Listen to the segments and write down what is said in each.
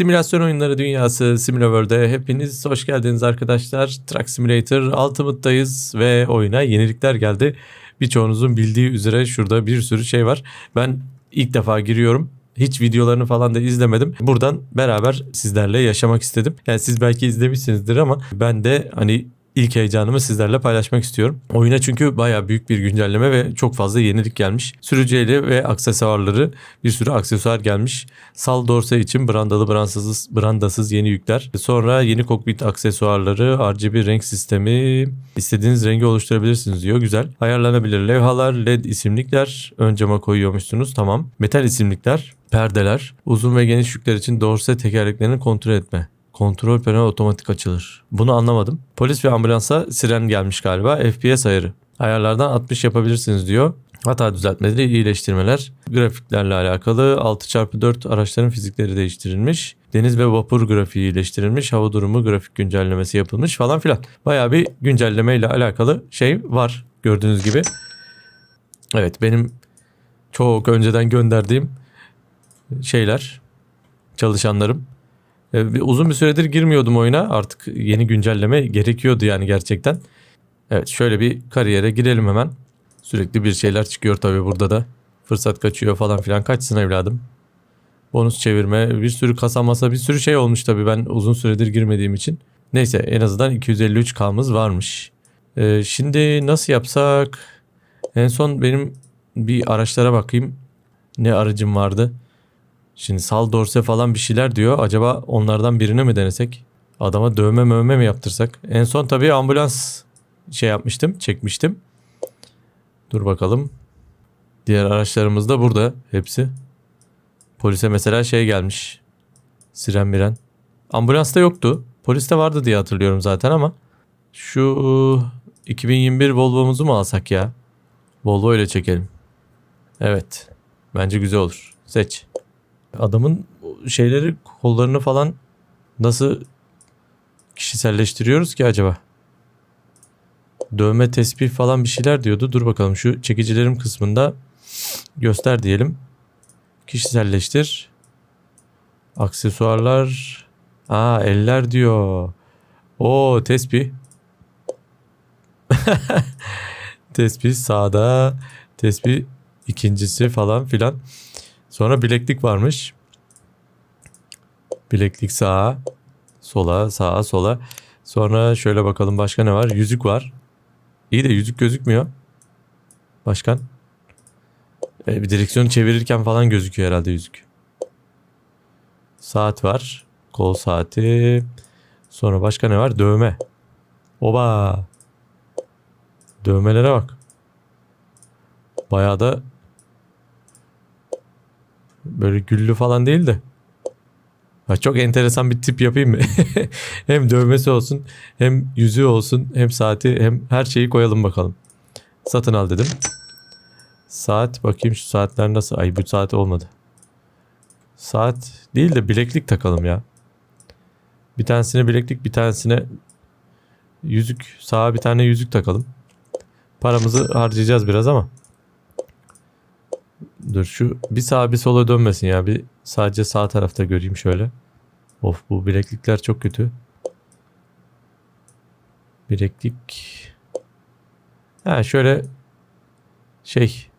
Simülasyon oyunları dünyası Simulaworld'e hepiniz hoş geldiniz arkadaşlar. Truck Simulator Ultimate'dayız ve oyuna yenilikler geldi. Birçoğunuzun bildiği üzere şurada bir sürü şey var. Ben ilk defa giriyorum. Hiç videolarını falan da izlemedim. Buradan beraber sizlerle yaşamak istedim. Yani siz belki izlemişsinizdir ama ben de hani ilk heyecanımı sizlerle paylaşmak istiyorum. Oyuna çünkü baya büyük bir güncelleme ve çok fazla yenilik gelmiş. Sürücü ve aksesuarları bir sürü aksesuar gelmiş. Sal dorse için brandalı brandsız, brandasız yeni yükler. Sonra yeni kokpit aksesuarları, RGB renk sistemi, istediğiniz rengi oluşturabilirsiniz diyor. Güzel. Ayarlanabilir levhalar, led isimlikler ön cama koyuyormuşsunuz. Tamam. Metal isimlikler, perdeler, uzun ve geniş yükler için dorse tekerleklerini kontrol etme. Kontrol paneli otomatik açılır. Bunu anlamadım. Polis ve ambulansa siren gelmiş galiba. FPS ayarı. Ayarlardan 60 yapabilirsiniz diyor. Hata düzeltmeleri, iyileştirmeler, grafiklerle alakalı 6x4 araçların fizikleri değiştirilmiş. Deniz ve vapur grafiği iyileştirilmiş. Hava durumu grafik güncellemesi yapılmış falan filan. Baya bir güncelleme ile alakalı şey var gördüğünüz gibi. Evet benim çok önceden gönderdiğim şeyler, çalışanlarım. Ee, uzun bir süredir girmiyordum oyuna. Artık yeni güncelleme gerekiyordu yani gerçekten. Evet şöyle bir kariyere girelim hemen. Sürekli bir şeyler çıkıyor tabii burada da. Fırsat kaçıyor falan filan. Kaçsın evladım. Bonus çevirme, bir sürü kasa masa, bir sürü şey olmuş tabii ben uzun süredir girmediğim için. Neyse en azından 253K'mız varmış. Ee, şimdi nasıl yapsak? En son benim bir araçlara bakayım. Ne aracım vardı? Şimdi sal dorse falan bir şeyler diyor. Acaba onlardan birini mi denesek? Adama dövme mövme mi yaptırsak? En son tabii ambulans şey yapmıştım, çekmiştim. Dur bakalım. Diğer araçlarımız da burada hepsi. Polise mesela şey gelmiş. Siren miren. Ambulansta yoktu. Poliste vardı diye hatırlıyorum zaten ama. Şu 2021 Volvo'muzu mu alsak ya? Volvo ile çekelim. Evet. Bence güzel olur. Seç. Adamın şeyleri kollarını falan nasıl kişiselleştiriyoruz ki acaba? Dövme tespih falan bir şeyler diyordu. Dur bakalım şu çekicilerim kısmında göster diyelim. Kişiselleştir. Aksesuarlar. Aa eller diyor. O tespih. tespih sağda. Tespih ikincisi falan filan. Sonra bileklik varmış. Bileklik sağa, sola, sağa, sola. Sonra şöyle bakalım başka ne var? Yüzük var. İyi de yüzük gözükmüyor. Başkan. E, bir direksiyonu çevirirken falan gözüküyor herhalde yüzük. Saat var. Kol saati. Sonra başka ne var? Dövme. Oba. Dövmelere bak. Bayağı da Böyle güllü falan değil de. Ha, çok enteresan bir tip yapayım mı? hem dövmesi olsun, hem yüzüğü olsun, hem saati, hem her şeyi koyalım bakalım. Satın al dedim. Saat bakayım şu saatler nasıl? Ay bu saat olmadı. Saat değil de bileklik takalım ya. Bir tanesine bileklik, bir tanesine yüzük, sağa bir tane yüzük takalım. Paramızı harcayacağız biraz ama. Dur şu bir sağa bir sola dönmesin ya. Bir sadece sağ tarafta göreyim şöyle. Of bu bileklikler çok kötü. Bileklik. Ha şöyle şey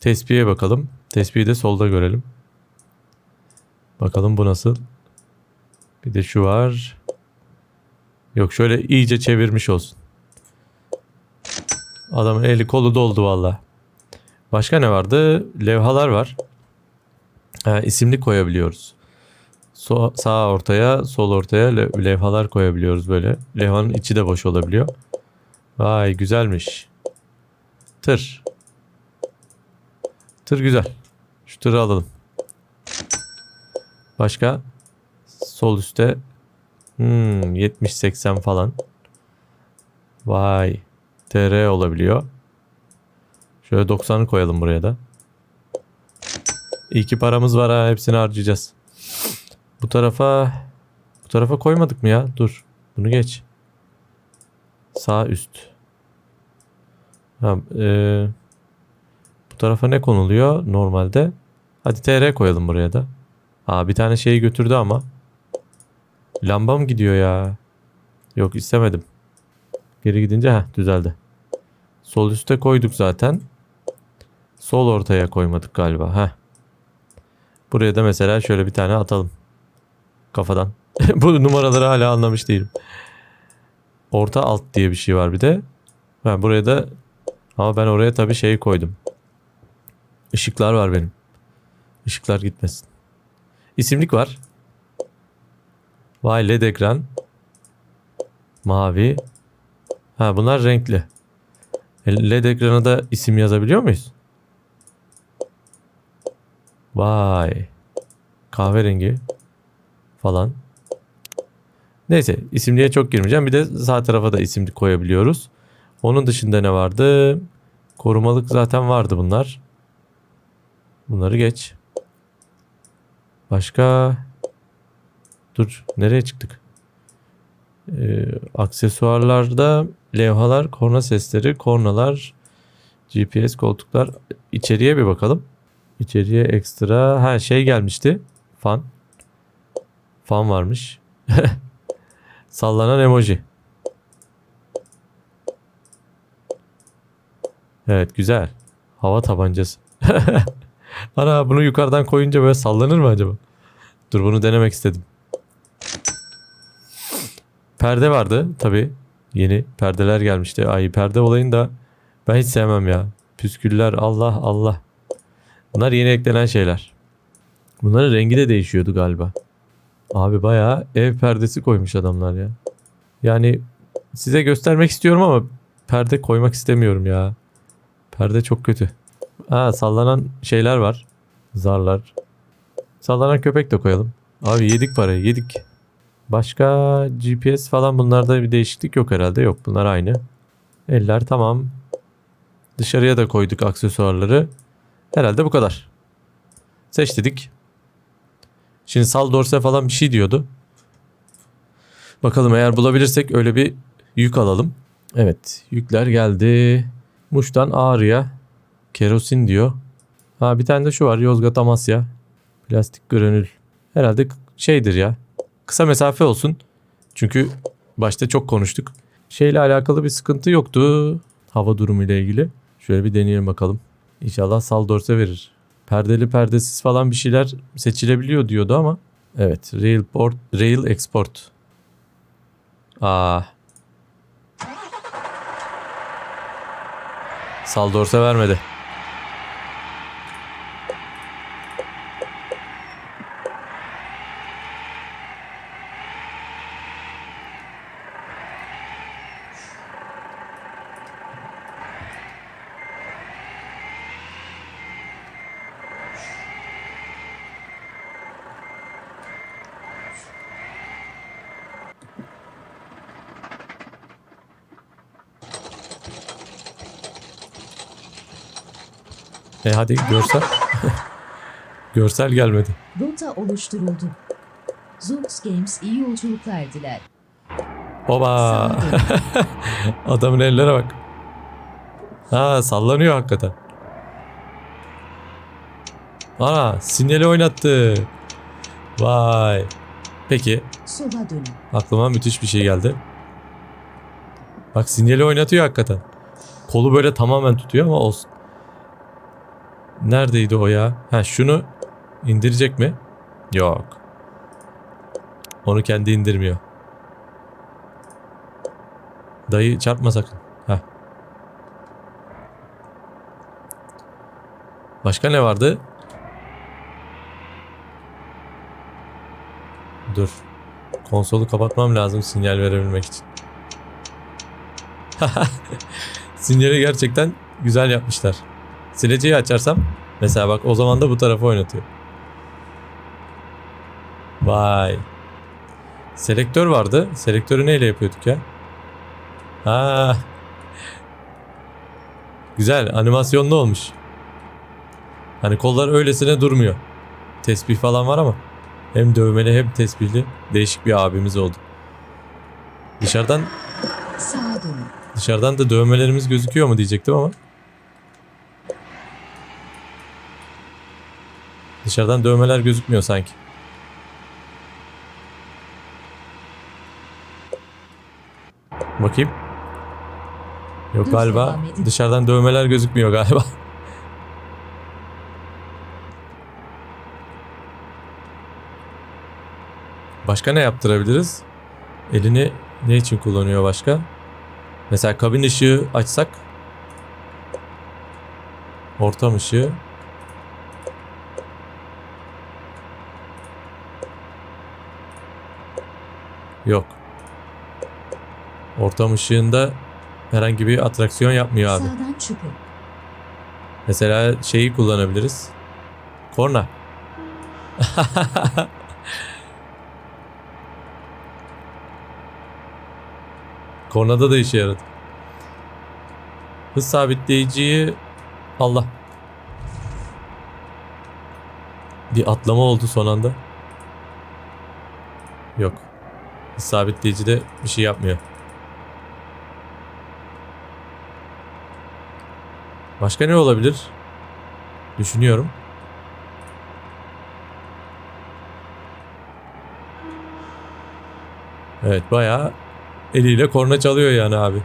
Tespihe bakalım. Tespihi de solda görelim. Bakalım bu nasıl. Bir de şu var. Yok şöyle iyice çevirmiş olsun. Adamın eli kolu doldu valla. Başka ne vardı? Levhalar var. Ha, isimlik koyabiliyoruz. So sağ ortaya, sol ortaya le levhalar koyabiliyoruz böyle. Levhanın içi de boş olabiliyor. Vay güzelmiş. Tır. Tır güzel. Şu tırı alalım. Başka? Sol üstte. Hmm, 70-80 falan. Vay. TR olabiliyor. Şöyle 90'ı koyalım buraya da. İyi ki paramız var ha hepsini harcayacağız. Bu tarafa bu tarafa koymadık mı ya? Dur. Bunu geç. Sağ üst. Ha, e, bu tarafa ne konuluyor normalde? Hadi TR koyalım buraya da. Aa bir tane şeyi götürdü ama. Lambam gidiyor ya. Yok istemedim. Geri gidince ha düzeldi. Sol üste koyduk zaten. Sol ortaya koymadık galiba. ha. Buraya da mesela şöyle bir tane atalım. Kafadan. Bu numaraları hala anlamış değilim. Orta alt diye bir şey var bir de. Ha, buraya da ama ben oraya tabii şey koydum. Işıklar var benim. Işıklar gitmesin. İsimlik var. Vay led ekran. Mavi. Ha bunlar renkli. E, LED ekrana da isim yazabiliyor muyuz? Vay. Kahverengi falan. Neyse isimliğe çok girmeyeceğim. Bir de sağ tarafa da isimlik koyabiliyoruz. Onun dışında ne vardı? Korumalık zaten vardı bunlar. Bunları geç. Başka Dur nereye çıktık? Ee, aksesuarlarda levhalar, korna sesleri, kornalar, GPS koltuklar. İçeriye bir bakalım. İçeriye ekstra ha şey gelmişti. Fan. Fan varmış. Sallanan emoji. Evet güzel. Hava tabancası. Ana bunu yukarıdan koyunca böyle sallanır mı acaba? Dur bunu denemek istedim. Perde vardı tabi. Yeni perdeler gelmişti. Ay perde olayını da ben hiç sevmem ya. Püsküller Allah Allah. Bunlar yeni eklenen şeyler. Bunların rengi de değişiyordu galiba. Abi bayağı ev perdesi koymuş adamlar ya. Yani size göstermek istiyorum ama perde koymak istemiyorum ya. Perde çok kötü. Ha sallanan şeyler var. Zarlar. Sallanan köpek de koyalım. Abi yedik parayı yedik. Başka GPS falan bunlarda bir değişiklik yok herhalde. Yok bunlar aynı. Eller tamam. Dışarıya da koyduk aksesuarları. Herhalde bu kadar. Seç dedik. Şimdi sal dorse falan bir şey diyordu. Bakalım eğer bulabilirsek öyle bir yük alalım. Evet yükler geldi. Muş'tan Ağrı'ya kerosin diyor. Ha bir tane de şu var Yozgat Amasya. Plastik granül. Herhalde şeydir ya. Kısa mesafe olsun. Çünkü başta çok konuştuk. Şeyle alakalı bir sıkıntı yoktu. Hava durumu ile ilgili. Şöyle bir deneyelim bakalım. İnşallah sal dorse verir. Perdeli perdesiz falan bir şeyler seçilebiliyor diyordu ama. Evet. Rail, port, rail export. Aa. Sal dorse vermedi. E hadi görsel. görsel gelmedi. Rota oluşturuldu. Zoox Games iyi yolculuklar diler. Oba. Adamın ellere bak. Ha sallanıyor hakikaten. Ana sinyali oynattı. Vay. Peki Sola dönün. aklıma müthiş bir şey geldi. Bak sinyali oynatıyor hakikaten. Kolu böyle tamamen tutuyor ama olsun. Neredeydi o ya? Ha şunu indirecek mi? Yok. Onu kendi indirmiyor. Dayı çarpma sakın. Heh. Başka ne vardı? Dur. Konsolu kapatmam lazım sinyal verebilmek için. Sinyali gerçekten güzel yapmışlar. Sileceği açarsam mesela bak o zaman da bu tarafı oynatıyor. Vay. Selektör vardı. Selektörü neyle yapıyorduk ya? Ha. Güzel animasyonlu olmuş. Hani kollar öylesine durmuyor. Tesbih falan var ama hem dövmeli hem tesbihli değişik bir abimiz oldu. Dışarıdan dışarıdan da dövmelerimiz gözüküyor mu diyecektim ama Dışarıdan dövmeler gözükmüyor sanki. Bakayım. Yok galiba dışarıdan dövmeler gözükmüyor galiba. Başka ne yaptırabiliriz? Elini ne için kullanıyor başka? Mesela kabin ışığı açsak. Ortam ışığı. Yok. Ortam ışığında herhangi bir atraksiyon yapmıyor abi. Sağdan çıkın. Mesela şeyi kullanabiliriz. Korna. Kornada da işe yaradı. Hız sabitleyiciyi Allah. Bir atlama oldu son anda. Yok. Sabitleyici de bir şey yapmıyor. Başka ne olabilir? Düşünüyorum. Evet bayağı eliyle korna çalıyor yani abi.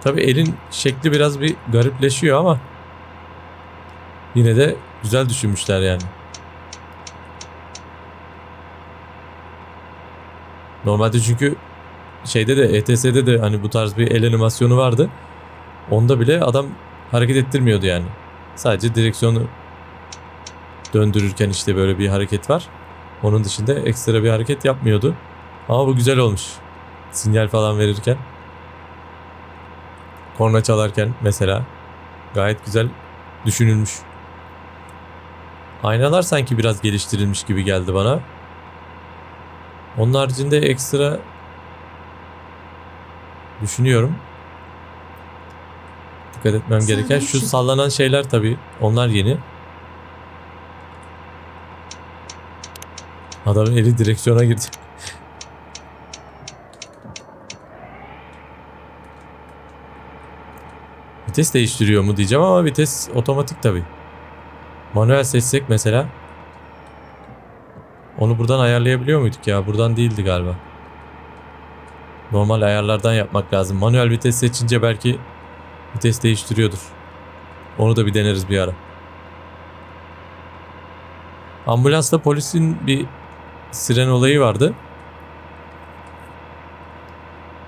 Tabi elin şekli biraz bir garipleşiyor ama yine de güzel düşünmüşler yani. Normalde çünkü şeyde de ETS'de de hani bu tarz bir el animasyonu vardı. Onda bile adam hareket ettirmiyordu yani. Sadece direksiyonu döndürürken işte böyle bir hareket var. Onun dışında ekstra bir hareket yapmıyordu. Ama bu güzel olmuş. Sinyal falan verirken. Korna çalarken mesela. Gayet güzel düşünülmüş. Aynalar sanki biraz geliştirilmiş gibi geldi bana. Onun haricinde ekstra düşünüyorum. Dikkat etmem gereken şu sallanan şeyler tabii onlar yeni. Adamın eli direksiyona girdi. Vites değiştiriyor mu diyeceğim ama vites otomatik tabii. Manuel seçsek mesela. Onu buradan ayarlayabiliyor muyduk ya? Buradan değildi galiba. Normal ayarlardan yapmak lazım. Manuel vites seçince belki vites değiştiriyordur. Onu da bir deneriz bir ara. Ambulansla polisin bir siren olayı vardı.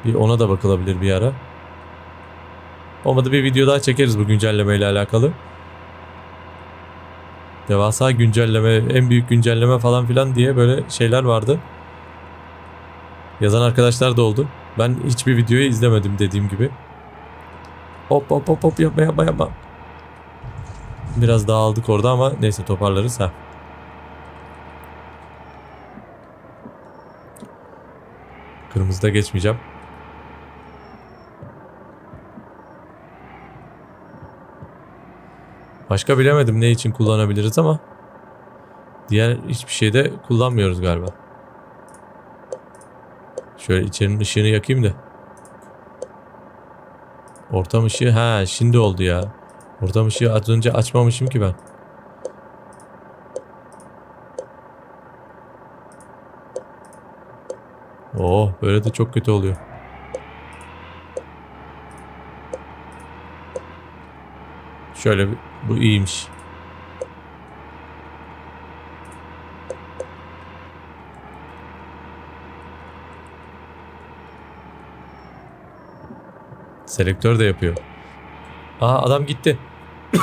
Bir ona da bakılabilir bir ara. Olmadı bir video daha çekeriz bu güncelleme ile alakalı. Devasa güncelleme, en büyük güncelleme falan filan diye böyle şeyler vardı. Yazan arkadaşlar da oldu. Ben hiçbir videoyu izlemedim dediğim gibi. Hop hop hop hop yapma yapma yapma. Biraz dağıldık orada ama neyse toparlarız ha. Kırmızıda geçmeyeceğim. Başka bilemedim ne için kullanabiliriz ama diğer hiçbir şeyde kullanmıyoruz galiba. Şöyle içerinin ışığını yakayım da. Ortam ışığı ha şimdi oldu ya. Ortam ışığı az önce açmamışım ki ben. Oo böyle de çok kötü oluyor. Şöyle bir, bu iyiymiş. Selektör de yapıyor. Aa adam gitti.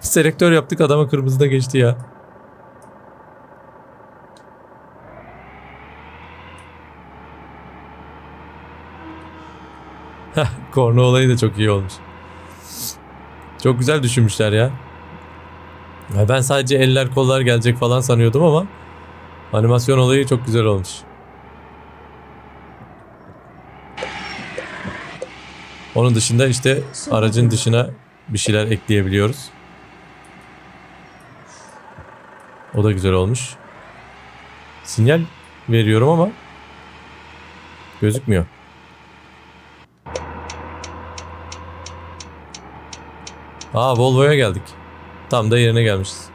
Selektör yaptık adama kırmızıda geçti ya. Korna olayı da çok iyi olmuş. Çok güzel düşünmüşler ya. Ya Ben sadece eller kollar gelecek falan sanıyordum ama animasyon olayı çok güzel olmuş. Onun dışında işte aracın dışına bir şeyler ekleyebiliyoruz. O da güzel olmuş. Sinyal veriyorum ama gözükmüyor. Aa Volvo'ya geldik. Tam da yerine gelmişiz.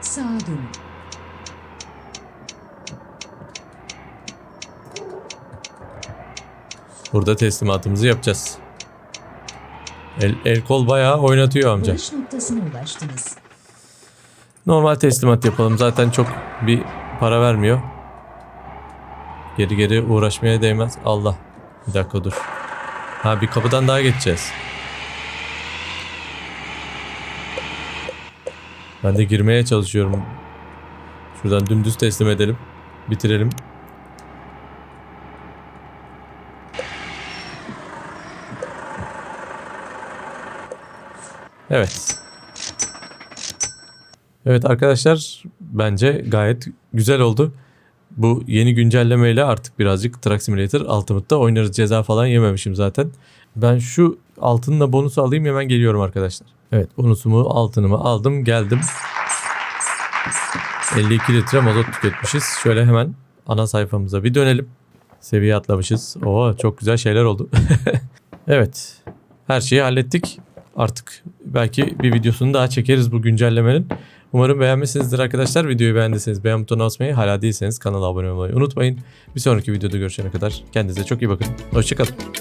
Sağa dönün. Burada teslimatımızı yapacağız. El, el kol bayağı oynatıyor amca. Varış noktasına ulaştınız. Normal teslimat yapalım. Zaten çok bir para vermiyor. Geri geri uğraşmaya değmez. Allah. Bir dakika dur. Ha bir kapıdan daha geçeceğiz. Ben de girmeye çalışıyorum. Şuradan dümdüz teslim edelim. Bitirelim. Evet. Evet arkadaşlar bence gayet güzel oldu. Bu yeni güncellemeyle artık birazcık Truck Simulator Ultimate'da oynarız. Ceza falan yememişim zaten. Ben şu altınla bonusu alayım hemen geliyorum arkadaşlar. Evet bonusumu altınımı aldım geldim. 52 litre mazot tüketmişiz. Şöyle hemen ana sayfamıza bir dönelim. Seviye atlamışız. Oo çok güzel şeyler oldu. evet. Her şeyi hallettik. Artık belki bir videosunu daha çekeriz bu güncellemenin. Umarım beğenmişsinizdir arkadaşlar. Videoyu beğendiyseniz beğen butonuna basmayı, hala değilseniz kanala abone olmayı unutmayın. Bir sonraki videoda görüşene kadar kendinize çok iyi bakın. Hoşçakalın.